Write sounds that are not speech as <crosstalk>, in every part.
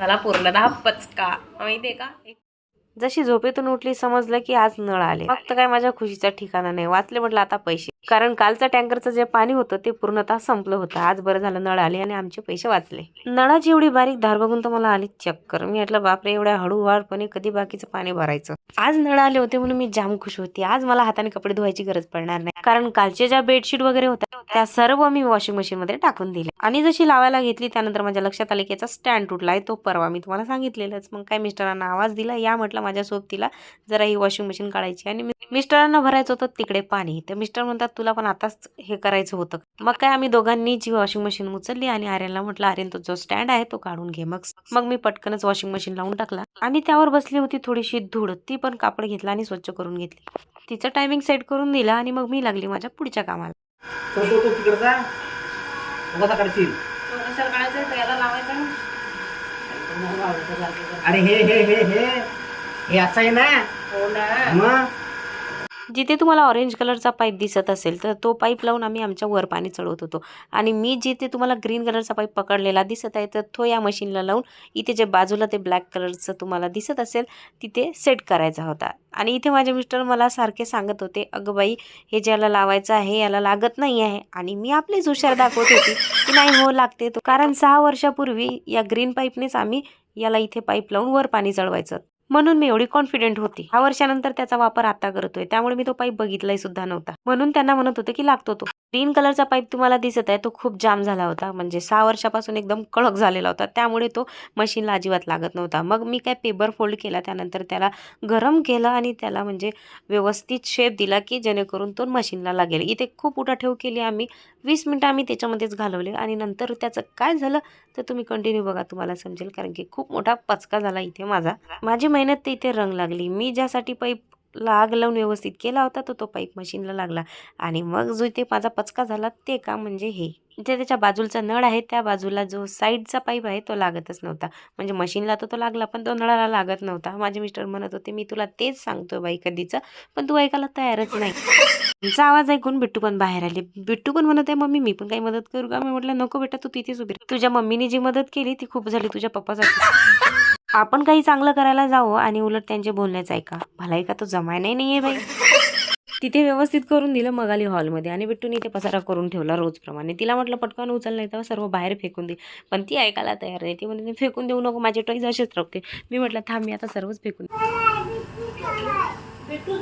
मला पूर्णतः पचका. माहितीये का? जशी झोपेतून उठली समजलं की आज नळ आले. फक्त काय माझ्या खुशीचा ठिकाणा नाही. वाचले म्हटलं आता पैसे. कारण कालचं टँकरचं जे पाणी होतं ते पूर्णतः संपलं होतं. आज बरं झालं नळ आले आणि आमचे पैसे वाचले. नळाची एवढी बारीक धार बघून तर मला आली चक्कर. मी म्हटलं बापरे एवढ्या हळूवारपणे कधी बाकीचं पाणी भरायचं? आज नळ आले होते म्हणून मी जाम खुश होती. आज मला हाताने कपडे धुवायची गरज पडणार नाही. कारण कालच्या ज्या बेडशीट वगैरे होत्या त्या सर्व मी वॉशिंग मशीन मध्ये टाकून दिल्या. आणि जशी लावायला घेतली त्यानंतर माझ्या लक्षात आले की याचा स्टँड तुटलाय. तो परवा मी तुम्हाला सांगितलेलंच. मग काय मिस्टरांना आवाज दिला या म्हटलं माझ्या सोबतीला जरा ही वॉशिंग मशीन काढायची. आणि मी- मिस्टरांना भरायचं होतं तिकडे पाणी. तर मिस्टर म्हणतात तुला पण आताच हे करायचं होतं. मग काय आम्ही दोघांनी जी वॉशिंग मशीन उचलली आणि आर्यनला म्हटलं आर्यन तो जो स्टँड आहे तो काढून घे. मग मग मी पटकनच वॉशिंग मशीन लावून टाकला आणि त्यावर बसली होती थोडीशी धूळ. ती पण कापड घेतला आणि स्वच्छ करून घेतली. तिचं टायमिंग सेट करून दिला आणि मग मी लागली माझ्या पुढच्या कामाला. अरे हे हे हे हे हे असं आहे ना. मग? जिथे तुम्हाला ऑरेंज कलरचा पाईप दिसत असेल तर तो पाईप लावून आम्ही आमच्या वर पाणी चढवत होतो. आणि मी जिथे तुम्हाला ग्रीन कलरचा पाईप पकडलेला दिसत आहे तर तो या मशीनला लावून इथे जे बाजूला ते ब्लॅक कलरचं तुम्हाला दिसत असेल तिथे सेट करायचा होता. आणि इथे माझे मिस्टर मला सारखे सांगत होते अगं बाई हे ज्याला लावायचं आहे याला लागत नाही आहे. आणि मी आपलीच हुशार दाखवत होती की नाही हो लागते तो. कारण सहा वर्षापूर्वी या ग्रीन पाईपनेच आम्ही याला इथे पाईप लावून वर पाणी चढवायचं. म्हणून मी एवढी कॉन्फिडेंट होती. हा वर्षानंतर त्याचा वापर आता करतोय. त्यामुळे मी तो पाईप बघितलाही सुद्धा नव्हता. म्हणून त्यांना म्हणत होते की लागतो तो. ग्रीन कलरचा पाईप तुम्हाला दिसत आहे तो खूप जाम झाला होता. म्हणजे सहा वर्षापासून एकदम कडक झालेला होता. त्यामुळे तो मशीनला अजिबात लागत नव्हता. मग मी काय पेपर फोल्ड केला त्यानंतर त्याला गरम केलं आणि त्याला म्हणजे व्यवस्थित शेप दिला की जेणेकरून तो मशीनला लागेल. इथे खूप उठाठेव केली आम्ही. वीस मिनटं आम्ही त्याच्यामध्येच घालवले आणि नंतर त्याचं काय झालं तर तुम्ही कंटिन्यू बघा तुम्हाला समजेल. कारण की खूप मोठा पचका झाला इथे माझा. माझी मेहनत ते इथे रंग लागली. मी ज्यासाठी पाईप लाग लावून व्यवस्थित केला होता तर तो पाईप मशीनला लागला. आणि मग जो इथे माझा पचका झाला ते का म्हणजे हे. इथे त्याच्या बाजूचा नळ आहे त्या बाजूला जो साईडचा पाईप आहे तो लागतच नव्हता. म्हणजे मशीनला तर तो लागला पण तो नळाला लागत नव्हता. माझे मिस्टर म्हणत होते मी तुला तेच सांगतो बाई कधीचं पण तू ऐकायला तयारच नाही. तुमचा आवाज ऐकून बिट्टू पण बाहेर आले. बिट्टू पण म्हणत आहे मम्मी मी पण काही मदत करू का? मी म्हटलं नको बेटा तू तिथेच उभी तुझ्या मम्मीने जी मदत केली ती खूप झाली. तुझ्या पप्पासाठी. आपण काही चांगलं करायला जावं आणि उलट त्यांचे बोलण्याचं ऐका. भलाई का तो जमायलाही नाही आहे बाई. तिथे व्यवस्थित करून दिलं मग आली हॉलमध्ये आणि बिट्टून इथे पसारा करून ठेवला रोजप्रमाणे. तिला म्हटलं पटकन उचल नाही तेव्हा सर्व बाहेर फेकून दे. पण ती ऐकायला तयार नाही. ती म्हणजे फेकून देऊ नको माझे टॉईज असेच राखते मी म्हटलं थांब मी आता सर्वच फेकून बिट्टूच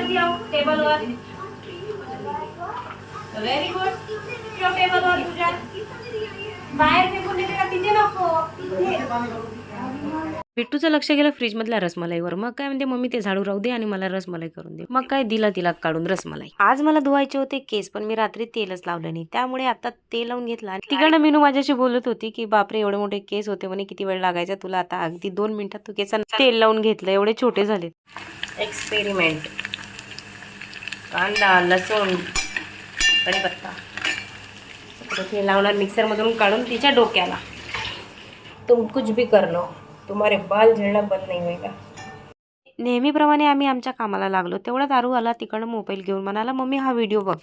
गर्ल आहे वरती येऊ टेबलवर व्हेरी गुड ठेव टेबलवर तुझ्या बाहेर फेकून देते का तिथे नको. बिट्टूचं लक्ष गेलं फ्रीजमधल्या रसमलाईवर. मग काय म्हणते मम्मी ते झाडू राहू दे आणि मला रसमलाई करून दे. मग काय दिला तिला काढून रसमलाई. आज मला धुवायचे होते केस पण मी रात्री तेलच लावलं नाही. त्यामुळे आता तेल लावून घेतला आणि तिकडनं मीनू माझ्याशी बोलत होती की बापरे एवढे मोठे केस होते म्हणे किती वेळ लागायचा तुला? आता अगदी दोन मिनिटात तू केसांना तेल लावून घेतलं एवढे छोटे झाले एक्सपेरिमेंट कांदा लसूण कढीपत्ता. हे लावणार मिक्सरमधून काढून तिच्या डोक्याला. तुम कुछ भी कर लो. तुम्हारे बाल झेलना बंद नाही होईल नेहमीप्रमाणे आम्ही आमच्या कामाला लागलो. तेवढा दारू आला तिकडं मोबाईल घेऊन. म्हणाला मम्मी हा व्हिडिओ बघ.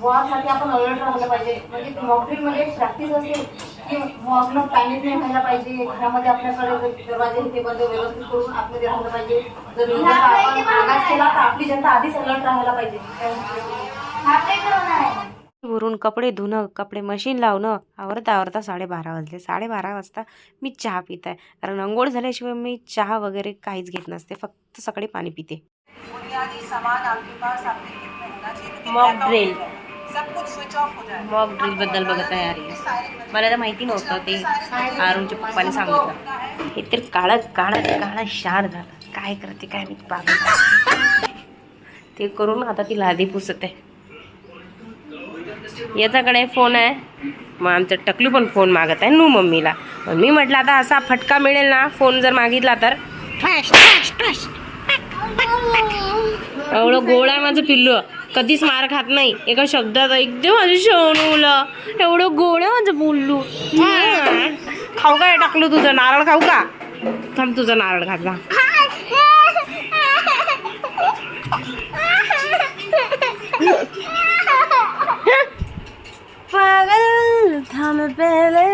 वॉकसाठी आपण अलर्ट राहिलं पाहिजे. म्हणजे मॉकड्रिलमध्ये प्रॅक्टिस असते की वॉकनं पॅनिक नाही व्हायला पाहिजे. घरामध्ये आपल्याकडे दरवाजे हे ते बंद व्यवस्थित करून आतमध्ये राहिलं पाहिजे. जर केला तर आपली जनता आधीच अलर्ट राहायला पाहिजे. वरून कपडे धुणं कपडे मशीन लावणं आवरता आवरता साडेबारा वाजले. साडेबारा वाजता मी चहा पित आहे. कारण अंघोळ झाल्याशिवाय मी चहा वगैरे काहीच घेत नसते. फक्त सकाळी पाणी पिते. मॉक ड्रिल मॉक ड्रिलबद्दल बघत आहे यार मला तर माहिती नव्हतं ते आरुणच्या पप्पाने सांगितलं. हे तर काळं काळं काळं शार झालं. काय करते काय मी पागल ते करून आता ती लादी पुसत आहे. याच्याकडे फोन आहे. मग आमचं टकलू पण फोन मागत आहे नू मम्मीला. मग मी म्हटलं आता असा फटका मिळेल ना फोन जर मागितला तर. एवढं गोड आहे माझं पिल्लू. कधीच मार खात नाही. एका शब्दात एकदम माझं शोनवलं एवढं गोड आहे माझं बोललू खाऊ काय टाकलं तुझं? नारळ खाऊ का? थांब तुझं नारळ खात पागल था मैं पहले.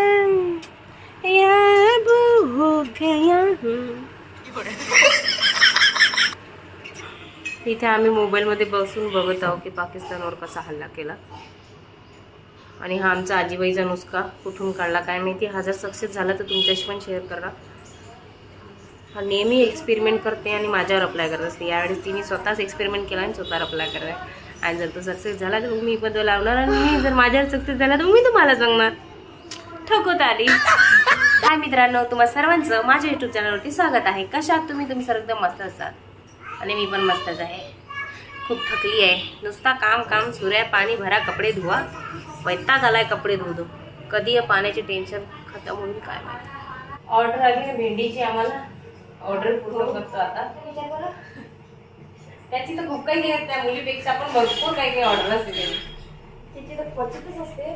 याद हो गया हूँ. इथे आम्ही मोबाईलमध्ये बसून बघत आहोत की पाकिस्तानवर कसा हल्ला केला. आणि हा आमचा आजीबाईचा नुसका कुठून काढला काय माहिती हा जर सक्सेस झाला तर तुमच्याशी पण शेअर करा. हा नेहमी एक्सपेरिमेंट करते आणि माझ्यावर अप्लाय करत असते. यावेळेस तिने स्वतःच एक्सपेरिमेंट केला आणि स्वतःवर अप्लाय करत आहे आणि जर तो सक्सेस झाला तर मी तो लावणार आणि मी जर माझ्यावर सक्सेस झाला तर मी तुम्हाला सांगणार ठोकत आली. <laughs> हाय मित्रांनो तुम्हा सर्वांचं माझ्या युट्यूब चॅनलवरती स्वागत आहे. कशा तुम्ही? तुम्ही सर्व एकदम मस्त असाल. आणि मी पण मस्तच आहे. खूप थकली आहे. नुसता काम काम सुऱ्या पाणी भरा कपडे धुवा. वैताग आलाय कपडे धुवू धुवू. कधी या पाण्याचे टेन्शन खतम होईल काय माहिती. ऑर्डर आली आहे भेंडीची आम्हाला. ऑर्डर पूर्ण करतो आता. त्याची तर खूप काही घेत त्या मुलीपेक्षा पण भरपूर काही काही ऑर्डर असते त्याची. तिची तर क्वचितच असते.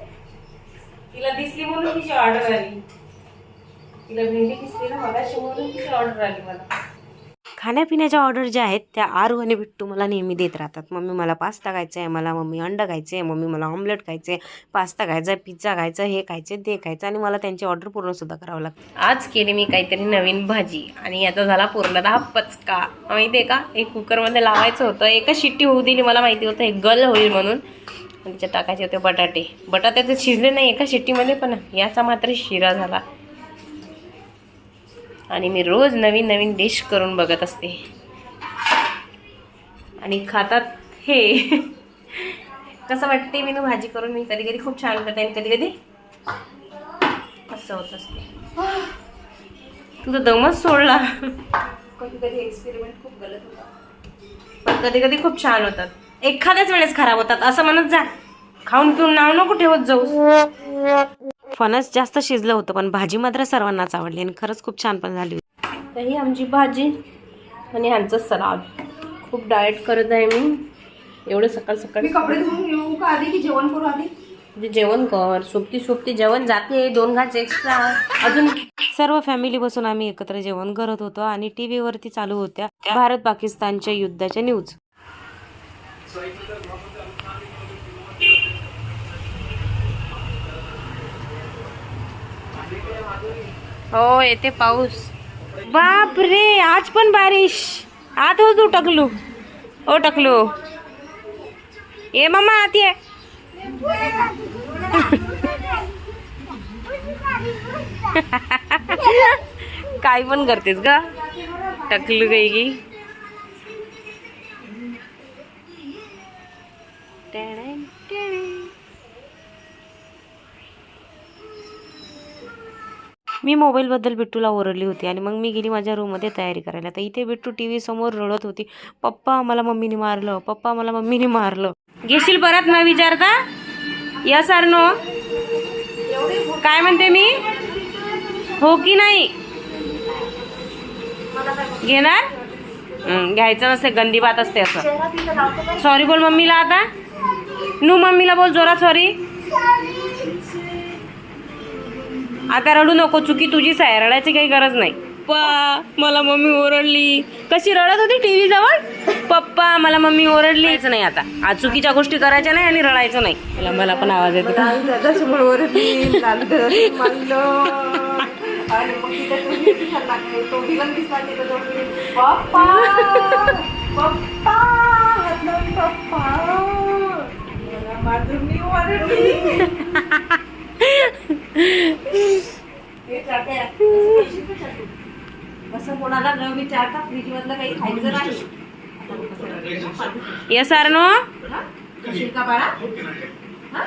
तिला दिसली म्हणून तिची ऑर्डर आली. तिला भेंडी दिसली ना मगाशी म्हणून तिची ऑर्डर आली मला. खाण्यापिण्याच्या ऑर्डर ज्या आहेत त्या आरू आणि बिट्टू मला नेहमी देत राहतात. मम्मी मला पास्ता खायचं आहे मला मम्मी अंड खायचं आहे मम्मी मला ऑमलेट खायचं आहे पास्ता खायचा आहे पिझ्झा खायचा हे खायचं ते खायचं आणि मला त्यांची ऑर्डर पूर्णसुद्धा करावं लागतं. आज केली मी काहीतरी नवीन भाजी आणि याचा झाला पूर्णतः पचका. माहिती आहे का? एक कुकरमध्ये लावायचं होतं. एकच शिट्टी होऊ दिली मला माहिती होतं हे गल होईल म्हणून. आणि त्याच्यात टाकायचे होते बटाटे. बटाटे तर शिजले नाही एका शिट्टीमध्ये पण याचा मात्र शिरा झाला. आणि मी रोज नवीन नवीन डिश करून बघत असते. आणि खातात हे. कसं वाटते मी ना भाजी करून मी कधी कधी खूप छान करते आणि कधी कधी असं होत असते. तुझा दमच सोडला. कधी कधी एक्सपेरिमेंट खूप गलत होता पण कधी कधी खूप छान होतात. एखाद्याच वेळेस खराब होतात. असं म्हणत जा. खाऊन पिऊन नाव नको ठेवत जाऊ फणस जास्त शिजलं होतं पण भाजी मात्र सर्वांनाच आवडली आणि खरंच खूप छान पण झाली होती. तर ही आमची भाजी आणि ह्यांचं सलाद खूप डाएट करत आहे मी. एवढं सकाळ सकाळी मी कपडे धुवून येऊ का आधी की जेवण करू आधी? म्हणजे जेवण कर. सोबती सोबती जेवण जाते. दोन घास एक्स्ट्रा अजून सर्व फॅमिली बसून आम्ही एकत्र जेवण करत होतो आणि टी व्हीवरती चालू होत्या. भारत पाकिस्तानच्या युद्धाच्या न्यूज हो येते पाऊस. बाप रे आज पण बारिश. आत हो तू टकलू ओ टकलू ये मम्मा आत आहे काय पण करतेस ग? टकलू काही की मी मोबाईलबद्दल बिट्टूला ओरडली होती आणि मग मी गेली माझ्या रूममध्ये तयारी करायला. तर इथे बिट्टू टी व्ही समोर रडत होती. पप्पा मला मम्मीने मारलं. पप्पा मला मम्मीने मारलं. घेशील परत ना विचारता यस आर नो काय म्हणते मी? हो की नाही? घेणार? घ्यायचं नसते. गंदी बात असते असं. सॉरी बोल मम्मीला आता. नू मम्मीला बोल जोरात सॉरी आता रडू नको चुकी तुझीच आहे रडायची काही गरज नाही. पप्पा मला मम्मी ओरडली. कशी रडत होती टीव्ही जवळ? पप्पा मला मम्मी ओरडली यायचं नाही आता. आज चुकीच्या गोष्टी करायच्या नाही आणि रडायचं नाही. मला मला पण आवाज येतो. पप्पा असं कोणाला न विचारता फ्रीज मधलं काही खायचं नाही? येस आर नो हा? खाशील का बाळा हा?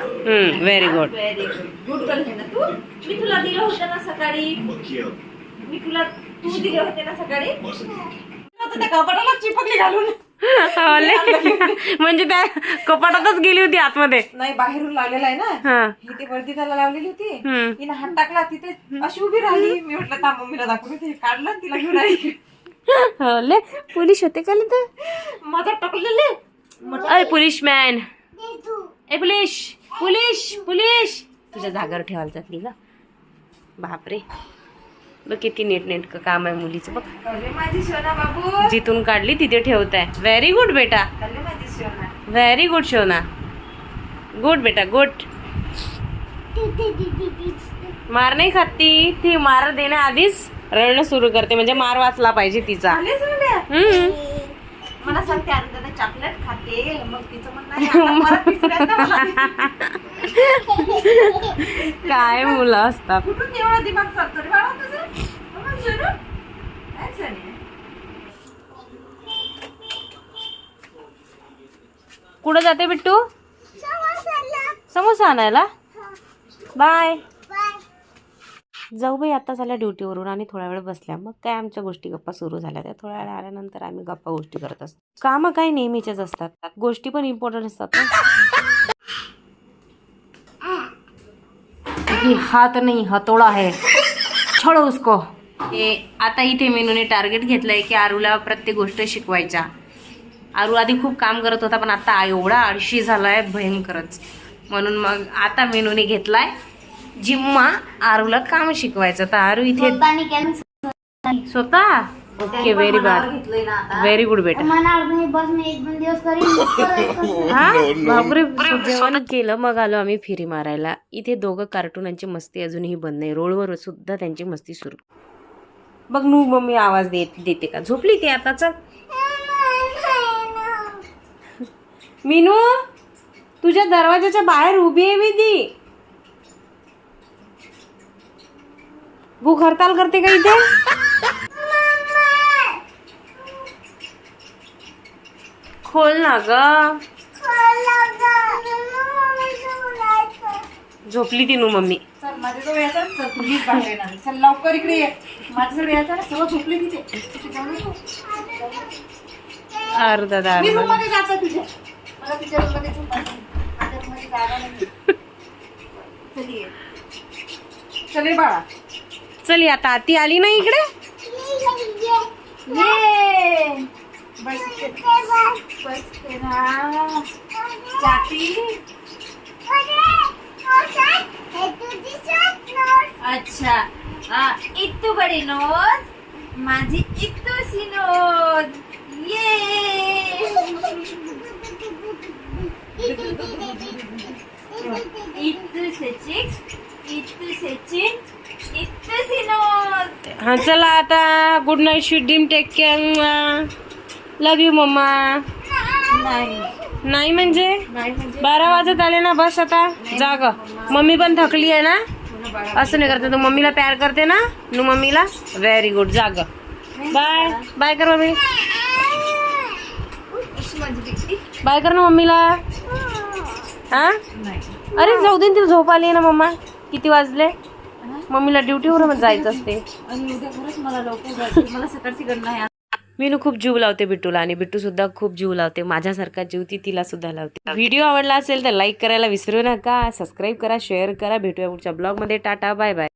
व्हेरी गुड व्हेरी गुड ना तू? मी तुला दिलं होतं ना सकाळी. मी तुला तू दिले होते ना सकाळी? त्या चिपकली घालून. म्हणजे त्या कपाटातच गेली होती आतमध्ये. नाही बाहेरून लावलेला आहे ना. हा. ती वरती त्याला लावलेली होती. हिने हात टाकला तिथे अशी उभी राहिली. मी म्हटलं थांब मम्मीला दाखवून ते काढलं तिला घेऊन आली. ले पोलीस होते का तर माझा टाकलेले. अरे पोलीस मॅन ए पोलीस. Police police. तुझ्या जागेवर ठेवायला जातली का? बापरे. बघ किती नीट नेटकं काम आहे मुलीचं बघ. जिथून काढली तिथे ठेवताय. व्हेरी गुड बेटा. व्हेरी गुड शोना. गुड बेटा गुड मार नाही खात ती. ती मार देण्याआधीच रडणं सुरू करते. म्हणजे मार वाचला पाहिजे तिचा. मला सांगते चॉकलेट खाते. मग तिचं म्हणणं <laughs> काय मुलं असतात. कुठून एवढा दिमाग चालतो रे कुठं जाते बिट्टू? समोसा आणायला? बाय. जाऊ बाई आता झाल्या ड्युटीवरून आणि थोडा वेळ बसल्या. मग काय आमच्या गोष्टी गप्पा सुरू झाल्या. त्या थोड्या वेळ आल्यानंतर आम्ही गप्पा गोष्टी करत असतो. कामं काय नेहमीचेच असतात. गोष्टी पण इम्पॉर्टंट असतात ना. हात नाही हतोडा है छोडो उसको. हे आता इथे मेनूने टार्गेट घेतलंय की आरूला प्रत्येक गोष्ट शिकवायच्या. आरू आधी खूप काम करत होता पण आता एवढा आळशी झालाय भयंकरच. म्हणून मग आता मेनूने घेतलाय जिम्मा आरूला काम शिकवायचं. तर आरू इथे स्वतः? ओके व्हेरी गुड घेतलंय ना आता. व्हेरी गुड बेटा. बस मी एक दोन दिवस करीन <laughs> हा? बापरे जेवण केलं मग आलो आम्ही फिरी मारायला. इथे दोघं कार्टूनांची मस्ती अजूनही बंद नाही. रोडवर सुद्धा त्यांची मस्ती सुरू. बघ नू मम्मी आवाज देत देते का? झोपली ती आताच मीनू तुझ्या दरवाजाच्या बाहेर उभी आहे मी ती. भूक हरताल करते का इथे? खोल ना ग. झोपली ती नू मम्मी. चल माझ्याजवळ यायचं ना, चल तुम्हीच बाहेर येणार. चल लवकर इकडे ये. माझ्याजवळ यायचं झोपले तिथे. अर्धा दार मी रूममध्ये जातो तुझ्या मला तुझ्या रूममध्ये झोपायचं माझ्या रूममध्ये जागा नाही. चल ये. चल ये बाळा. चल आता. ती आली ना इकडे? ये. बसते. बसते ना. जाती अच्छा. इतू बडी नोज. माझी नोज. ये. इतू इतू नोज. हा चला आता. Good night sweet dream take care love you mama. नाही. नाही म्हणजे? नाही म्हणजे? बारा वाजत आले ना बस आता. जाग. मम्मी पण थकली आहे ना? असं नाही करते. तू मम्मीला प्यार करते ना? नू मम्मीला? व्हेरी गुड जाग. बाय बाय कर मम्मी. बाय कर ना मम्मीला. हा? अरे जाऊ दे तिला झोप आली ना मम्मा. किती वाजले? मम्मीला ड्युटीवर जायचं असते. आणि उद्या खरंच मला लवकर जायचं. मला सकाळची गणना आहे. मी खूप जीव लावते बिट्टूला आणि बिट्टू सुद्धा खूप जीव लावते. माझ्यासारखा जीव ती तिला सुद्धा लावते. व्हिडिओ आवडला असेल तर लाईक करायला विसरू नका सबस्क्राईब करा शेअर करा. भेटूया पुढच्या ब्लॉगमध्ये. Tata bye bye.